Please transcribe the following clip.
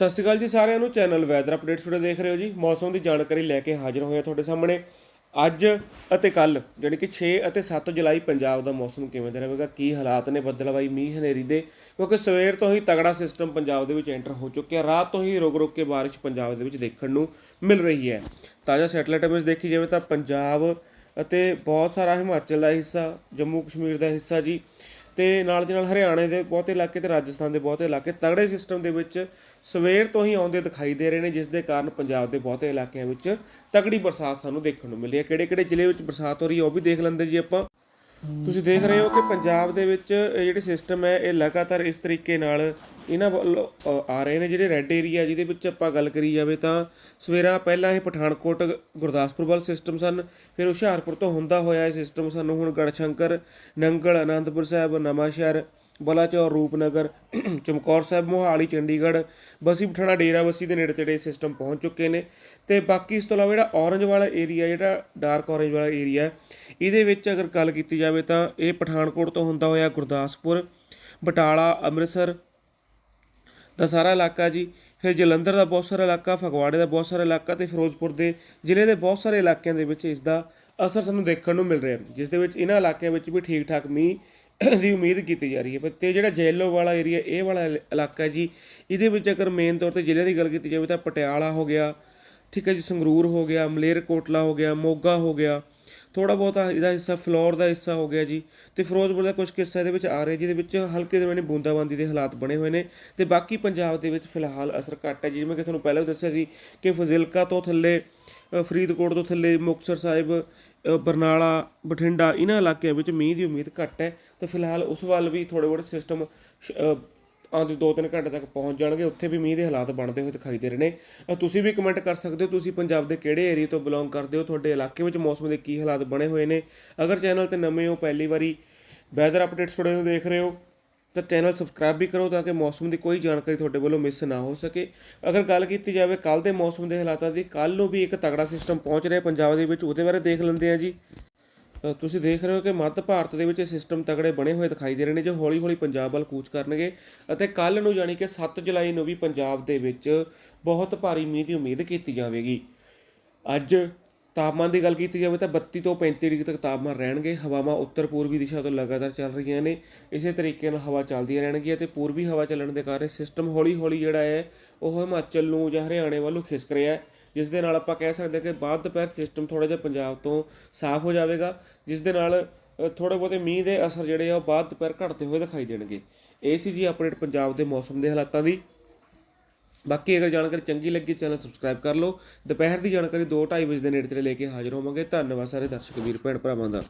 ਸਤਿ ਸ਼੍ਰੀ ਅਕਾਲ ਜੀ ਸਾਰਿਆਂ ਨੂੰ, ਚੈਨਲ ਵੈਦਰ ਅਪਡੇਟਸ ਵੀਡੀਓ ਦੇਖ ਰਹੇ ਹੋ ਜੀ। ਮੌਸਮ ਦੀ ਜਾਣਕਾਰੀ ਲੈ ਕੇ ਹਾਜ਼ਰ ਹੋਏ ਹਾਂ ਤੁਹਾਡੇ ਸਾਹਮਣੇ। ਅੱਜ ਅਤੇ ਕੱਲ ਜਾਣੀ ਕਿ 6 ਅਤੇ 7 ਜੁਲਾਈ, ਪੰਜਾਬ ਦਾ ਮੌਸਮ ਕਿਵੇਂ ਦਾ ਰਹੇਗਾ, ਕੀ ਹਾਲਾਤ ਨੇ ਬੱਦਲਵਾਈ, ਮੀਂਹ, ਹਨੇਰੀ ਦੇ? ਕਿਉਂਕਿ ਸਵੇਰ ਤੋਂ ਹੀ ਤਗੜਾ ਸਿਸਟਮ ਪੰਜਾਬ ਦੇ ਵਿੱਚ ਐਂਟਰ ਹੋ ਚੁੱਕਿਆ, ਰਾਤ ਤੋਂ ਹੀ ਰੁਕ ਰੁਕ ਕੇ ਬਾਰਿਸ਼ ਪੰਜਾਬ ਦੇ ਵਿੱਚ ਦੇਖਣ ਨੂੰ ਮਿਲ ਰਹੀ ਹੈ। ਤਾਜ਼ਾ ਸੈਟੇਲਾਈਟ ਇਮੇਜ ਦੇਖੀ ਜਾਵੇ ਤਾਂ ਪੰਜਾਬ ਅਤੇ ਬਹੁਤ ਸਾਰਾ ਹਿਮਾਚਲ ਦਾ ਹਿੱਸਾ ਜੰਮੂ ਕਸ਼ਮੀਰ ਦਾ ਹਿੱਸਾ ਜੀ। ਤੇ ਨਾਲ ਦੀ ਨਾਲ ਹਰਿਆਣੇ ਦੇ ਬਹੁਤੇ ਇਲਾਕੇ ਤੇ ਰਾਜਸਥਾਨ ਦੇ ਬਹੁਤੇ ਇਲਾਕੇ ਤਗੜੇ ਸਿਸਟਮ ਦੇ ਵਿੱਚ ਸਵੇਰ ਤੋਂ ਹੀ ਆਉਂਦੇ ਦਿਖਾਈ ਦੇ ਰਹੇ ਨੇ, ਜਿਸ ਦੇ ਕਾਰਨ ਪੰਜਾਬ ਦੇ ਬਹੁਤੇ ਇਲਾਕਿਆਂ ਵਿੱਚ ਤਗੜੀ ਬਰਸਾਤ ਸਾਨੂੰ ਦੇਖਣ ਨੂੰ ਮਿਲੀ ਹੈ। ਕਿਹੜੇ ਕਿਹੜੇ ਜ਼ਿਲ੍ਹੇ ਵਿੱਚ ਬਰਸਾਤ ਹੋ ਰਹੀ ਹੈ ਉਹ ਵੀ ਦੇਖ ਲੈਂਦੇ ਜੀ ਆਪਾਂ। ਤੁਸੀਂ ਦੇਖ ਰਹੇ ਹੋ ਕਿ ਪੰਜਾਬ ਦੇ ਵਿੱਚ ਜਿਹੜੇ ਸਿਸਟਮ ਹੈ, ਇਹ ਲਗਾਤਾਰ ਇਸ ਤਰੀਕੇ ਨਾਲ ਇਹਨਾਂ ਵੱਲੋਂ ਆ ਰਹੇ ਨੇ। ਜਿਹੜੇ ਰੈੱਡ ਏਰੀਆ ਜਿਹਦੇ ਵਿੱਚ ਆਪਾਂ ਗੱਲ ਕਰੀ ਜਾਵੇ ਤਾਂ ਸਵੇਰਾ ਪਹਿਲਾਂ ਇਹ ਪਠਾਨਕੋਟ, ਗੁਰਦਾਸਪੁਰ ਵੱਲ ਸਿਸਟਮ ਸਨ, ਫਿਰ ਹੁਸ਼ਿਆਰਪੁਰ ਤੋਂ ਹੁੰਦਾ ਹੋਇਆ ਇਹ ਸਿਸਟਮ ਸਾਨੂੰ ਹੁਣ ਗੜਸ਼ੰਕਰ, ਨੰਗਲ ਆਨੰਦਪੁਰ ਸਾਹਿਬ, ਨਵਾਂਸ਼ਹਿਰ ਬਲਾਚੌਰ ਰੂਪਨਗਰ, ਚਮਕੌਰ ਸਾਹਿਬ, ਮੋਹਾਲੀ, ਚੰਡੀਗੜ੍ਹ, ਬਸੀ ਪਠਾਣਾ, ਡੇਰਾ ਬਸੀ ਦੇ ਨੇੜੇ ਤੇੜੇ ਸਿਸਟਮ ਪਹੁੰਚ ਚੁੱਕੇ ਨੇ। ਤੇ ਬਾਕੀ ਇਸ ਤੋਂ ਇਲਾਵਾ ਜਿਹੜਾ ਔਰੰਜ ਵਾਲਾ ਏਰੀਆ ਜਿਹੜਾ ਡਾਰਕ ਔਰੰਜ ਵਾਲਾ ਏਰੀਆ ਇਹਦੇ ਵਿੱਚ ਅਗਰ ਗੱਲ ਕੀਤੀ ਜਾਵੇ ਤਾਂ ਇਹ ਪਠਾਨਕੋਟ ਤੋਂ ਹੁੰਦਾ ਹੋਇਆ ਗੁਰਦਾਸਪੁਰ, ਬਟਾਲਾ, ਅੰਮ੍ਰਿਤਸਰ ਦਾ ਸਾਰਾ ਇਲਾਕਾ ਜੀ, ਫਿਰ ਜਲੰਧਰ ਦਾ ਬਹੁਤ ਸਾਰਾ ਇਲਾਕਾ, ਫਗਵਾੜੇ ਦਾ ਬਹੁਤ ਸਾਰਾ ਇਲਾਕਾ ਤੇ ਫਿਰੋਜ਼ਪੁਰ ਦੇ ਜ਼ਿਲ੍ਹੇ ਦੇ ਬਹੁਤ ਸਾਰੇ ਇਲਾਕਿਆਂ ਦੇ ਵਿੱਚ ਇਸ ਦਾ ਅਸਰ ਸਾਨੂੰ ਦੇਖਣ ਨੂੰ ਮਿਲ ਰਿਹਾ ਜਿਸ ਦੇ ਵਿੱਚ ਇਹਨਾਂ ਇਲਾਕਿਆਂ ਵਿੱਚ ਵੀ ਠੀਕ ਠਾਕ ਮੀਂਹ ਦੀ ਉਮੀਦ ਕੀਤੀ ਜਾ ਰਹੀ ਹੈ। ਪਰ ਤੇ ਜਿਹੜਾ ਜੈਲੋ ਵਾਲਾ ਏਰੀਆ ਇਹ ਵਾਲਾ ਇਲ- ਇਲਾਕਾ ਜੀ, ਇਹਦੇ ਵਿੱਚ ਅਗਰ ਮੇਨ ਤੌਰ ਤੇ ਜ਼ਿਲ੍ਹਿਆਂ ਦੀ ਗੱਲ ਕੀਤੀ ਜਾਵੇ ਤਾਂ ਪਟਿਆਲਾ ਹੋ ਗਿਆ, ਠੀਕ ਹੈ ਜੀ, ਸੰਗਰੂਰ ਹੋ ਗਿਆ, ਮਲੇਰਕੋਟਲਾ ਹੋ ਗਿਆ, ਮੋਗਾ ਹੋ ਗਿਆ ਥੋੜਾ ਬਹੁਤਾ ਇਹਦਾ ਹਿੱਸਾ ਫਲੋਰ ਦਾ ਹਿੱਸਾ ਹੋ ਗਿਆ ਜੀ ਤੇ ਫਿਰੋਜ਼ਪੁਰ ਦਾ ਕੁਝ ਕਿੱਸਾ ਇਹਦੇ ਵਿੱਚ ਆ ਰਿਹਾ, ਜਿਹਦੇ ਵਿੱਚ ਹਲਕੇ ਦੇ ਮੈਨੇ ਬੂੰਦਾਬਾਂਦੀ ਦੇ ਹਾਲਾਤ ਬਣੇ ਹੋਏ ਨੇ ਤੇ ਬਾਕੀ ਪੰਜਾਬ ਦੇ ਵਿੱਚ ਫਿਲਹਾਲ ਅਸਰ ਘੱਟ ਹੈ ਜਿਵੇਂ ਕਿ ਤੁਹਾਨੂੰ ਪਹਿਲਾਂ ਵੀ ਦੱਸਿਆ ਸੀ ਕਿ ਫਜ਼ਿਲਕਾ ਤੋਂ ਥੱਲੇ ਫਰੀਦਕੋਟ ਤੋਂ ਥੱਲੇ ਮੁਕਤਸਰ ਸਾਹਿਬ ਬਰਨਾਲਾ, ਬਠਿੰਡਾ, ਇਹਨਾਂ ਇਲਾਕਿਆਂ ਵਿੱਚ ਮੀਂਹ ਦੀ ਉਮੀਦ ਘੱਟ ਹੈ। ਤੇ ਫਿਲਹਾਲ ਉਸ ਵੱਲ ਵੀ ਥੋੜੇ ਬਹੁਤ ਸਿਸਟਮ ਆਉਂਦੇ 2-3 ਘੰਟੇ ਤੱਕ ਪਹੁੰਚ ਜਾਣਗੇ ਉੱਥੇ ਵੀ ਮੀਂਹ ਦੇ ਹਾਲਾਤ ਬਣਦੇ ਹੋਏ ਦਿਖਾਈ ਦੇ ਰਹੇ ਨੇ। ਅ, ਤੁਸੀਂ ਵੀ ਕਮੈਂਟ ਕਰ ਸਕਦੇ ਹੋ ਤੁਸੀਂ ਪੰਜਾਬ ਦੇ ਕਿਹੜੇ ਏਰੀਆ ਤੋਂ ਬਿਲੋਂਗ ਕਰਦੇ ਹੋ ਤੁਹਾਡੇ ਇਲਾਕੇ ਵਿੱਚ ਮੌਸਮ ਦੇ ਕੀ ਹਾਲਾਤ ਬਣੇ ਹੋਏ ਨੇ। ਅਗਰ ਚੈਨਲ ਤੇ ਨਵੇਂ ਹੋ ਪਹਿਲੀ ਵਾਰੀ ਵੈਦਰ ਅਪਡੇਟਸ ਤੁਹਾਡੇ ਨੂੰ ਦੇਖ ਰਹੇ ਹੋ ਤਾਂ ਚੈਨਲ ਸਬਸਕ੍ਰਾਈਬ ਵੀ ਕਰੋ ਤਾਂ ਕਿ ਮੌਸਮ ਦੀ ਕੋਈ ਜਾਣਕਾਰੀ ਤੁਹਾਡੇ ਵੱਲੋਂ ਮਿਸ ਨਾ ਹੋ ਸਕੇ। ਅਗਰ ਗੱਲ ਕੀਤੀ ਜਾਵੇ ਕੱਲ ਦੇ ਮੌਸਮ ਦੇ ਹਾਲਾਤਾਂ ਦੀ ਕੱਲ ਨੂੰ ਵੀ ਇੱਕ ਤਗੜਾ ਸਿਸਟਮ ਪਹੁੰਚ ਰਿਹਾ ਪੰਜਾਬ ਦੇ ਵਿੱਚ ਉਹਦੇ ਬਾਰੇ ਦੇਖ ਲੈਂਦੇ ਆ ਜੀ। ਤੁਸੀਂ ਦੇਖ ਰਹੇ ਹੋ ਕਿ ਮੱਧ ਭਾਰਤ ਦੇ ਵਿੱਚ ਇਹ ਸਿਸਟਮ ਤਗੜੇ ਬਣੇ ਹੋਏ ਦਿਖਾਈ ਦੇ ਰਹੇ ਨੇ, ਜੋ ਹੌਲੀ-ਹੌਲੀ ਪੰਜਾਬ ਵੱਲ ਕੂਚ ਕਰਨਗੇ ਅਤੇ ਕੱਲ ਨੂੰ ਯਾਨੀ ਕਿ 7 ਜੁਲਾਈ ਨੂੰ ਵੀ ਪੰਜਾਬ ਦੇ ਵਿੱਚ ਬਹੁਤ ਭਾਰੀ ਮੀਂਹ ਦੀ ਉਮੀਦ ਕੀਤੀ ਜਾਵੇਗੀ। ਅੱਜ ਤਾਪਮਾਨ ਦੀ ਗੱਲ ਕੀਤੀ ਜਾਵੇ ਤਾਂ 32 ਤੋਂ 35 ਡਿਗਰੀ ਤੱਕ ਤਾਪਮਾਨ ਰਹਿਣਗੇ, ਹਵਾਵਾਂ ਉੱਤਰ ਪੂਰਬੀ ਦਿਸ਼ਾ ਤੋਂ ਲਗਾਤਾਰ ਚੱਲ ਰਹੀਆਂ ਨੇ, ਇਸੇ ਤਰੀਕੇ ਨਾਲ ਹਵਾ ਚੱਲਦੀਆਂ ਰਹਿਣਗੀਆਂ ਅਤੇ ਪੂਰਬੀ ਹਵਾ ਚੱਲਣ ਦੇ ਕਾਰਨ ਸਿਸਟਮ ਹੌਲੀ-ਹੌਲੀ ਜਿਹੜਾ ਹੈ, ਉਹ ਹਿਮਾਚਲ ਨੂੰ ਜਾਂ ਹਰਿਆਣੇ ਵੱਲੋਂ ਖਿਸਕ ਰਿਹਾ ਹੈ। ਜਿਸ ਦੇ ਨਾਲ ਆਪਾਂ ਕਹਿ ਸਕਦੇ ਹਾਂ ਕਿ ਬਾਅਦ ਦੁਪਹਿਰ ਸਿਸਟਮ ਥੋੜਾ ਜਿਹਾ ਪੰਜਾਬ ਤੋਂ ਸਾਫ਼ ਹੋ ਜਾਵੇਗਾ, ਜਿਸ ਦੇ ਨਾਲ ਥੋੜੇ ਬਹੁਤੇ ਮੀਂਹ ਦੇ ਅਸਰ ਜਿਹੜੇ ਆ ਉਹ ਬਾਅਦ ਦੁਪਹਿਰ ਘਟਦੇ ਹੋਏ ਦਿਖਾਈ ਦੇਣਗੇ। ਇਹ ਸੀ ਜੀ ਅਪਡੇਟ ਪੰਜਾਬ ਦੇ ਮੌਸਮ ਦੇ ਹਾਲਾਤਾਂ ਦੀ। ਬਾਕੀ ਅਗਰ ਜਾਣਕਾਰੀ ਚੰਗੀ ਲੱਗੀ ਚੈਨਲ ਸਬਸਕ੍ਰਾਈਬ ਕਰ ਲਓ। ਦੁਪਹਿਰ ਦੀ ਜਾਣਕਾਰੀ 2:30 ਵਜੇ ਦੇ ਨੇੜੇ ਤੇ ਲੈ ਕੇ ਹਾਜ਼ਰ ਹੋਵਾਂਗੇ। ਧੰਨਵਾਦ ਸਾਰੇ ਦਰਸ਼ਕ, ਵੀਰ, ਭੈਣ, ਭਰਾਵਾਂ ਦਾ।